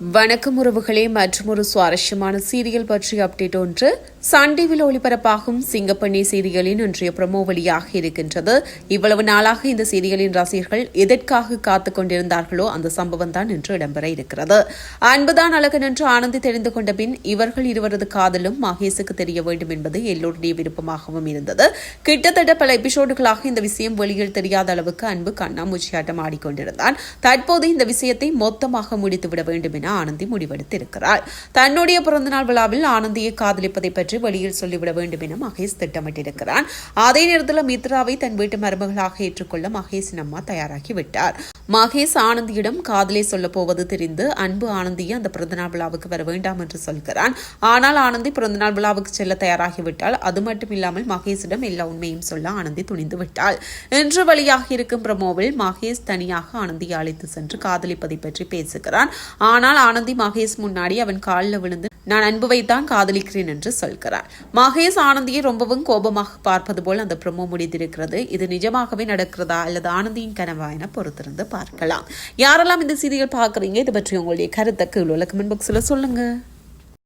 வணக்கம் உறவுகளே மற்றும் ஒரு சுவாரஸ்யமான சீரியல் பற்றிய அப்டேட் ஒன்று. சன் டிவியில் ஒளிபரப்பாகும் சிங்கப்பண்ணி சீரியலின் இன்றைய ப்ரமோ வழியாக இருக்கின்றது. இவ்வளவு நாளாக இந்த சீரியலின் ரசிகர்கள் எதற்காக காத்துக் கொண்டிருந்தார்களோ அந்த சம்பவம் தான் இன்று இடம்பெற இருக்கிறது. அன்புதான் அழகன் என்று ஆனந்தி தெரிந்து கொண்ட பின் இவர்கள் இருவரது காதலும் மகேஷுக்கு தெரிய வேண்டும் என்பது எல்லோருடைய விருப்பமாகவும் இருந்தது. கிட்டத்தட்ட பல எபிசோடுகளாக இந்த விஷயம் வெளியில் தெரியாத அளவுக்கு அன்பு கண்ணாமூச்சியாட்டம் ஆடிக்கொண்டிருந்தான். தற்போது இந்த விஷயத்தை மொத்தமாக முடித்துவிட வேண்டும் என ஆனந்தி முடிவெடுத்திருக்கிறார் தன்னுடைய பிறந்தநாள் விழாவில் ஆனந்தியை காதலிப்பதை பற்றி வெளியில் சொல்லிவிட வேண்டும் என மகேஷ் திட்டமிட்டிருக்கிறான். அதே நேரத்தில் மித்ராவை தன் வீட்டு மருமகளாக ஏற்றுக்கொள்ள மகேஷின் அம்மா தயாராகி விட்டார். மகேஷ் ஆனந்தியிடம் காதலை சொல்லப் போவது தெரிந்து அன்பு ஆனந்தியை அந்த பிறந்தநாள் விழாவுக்கு வர வேண்டாம் என்று சொல்கிறான். ஆனால் ஆனந்தி பிறந்தநாள் விழாவுக்கு செல்ல தயாராகிவிட்டால் அது மட்டும் இல்லாமல் மகேஷிடம் எல்லா உண்மையும் சொல்ல ஆனந்தி துணிந்து விட்டாள். இன்று வழியாக இருக்கும் பிரமோவில் மகேஷ் தனியாக ஆனந்தியை அழைத்து சென்று காதலிப்பதை பற்றி பேசுகிறான். ஆனால் ஆனந்தி மகேஷ் முன்னாடி அவன் காலில் விழுந்து நான் அன்புவைத்தான் காதலிக்கிறேன் என்று சொல்கிறார். மகேஷ் ஆனந்தியை ரொம்பவும் கோபமாக பார்ப்பது போல் அந்த ப்ரொமோ முடிந்திருக்கிறது. இது நிஜமாகவே நடக்கிறதா அல்லது ஆனந்தியின் கனவா என பொறுத்திருந்து பார்க்கலாம். யாரெல்லாம் இந்த சீரியல் பார்க்குறீங்க? இது பற்றி உங்களுடைய கருத்தை கீழ் உள்ள கமெண்ட் பாக்ஸில் சொல்லுங்கள்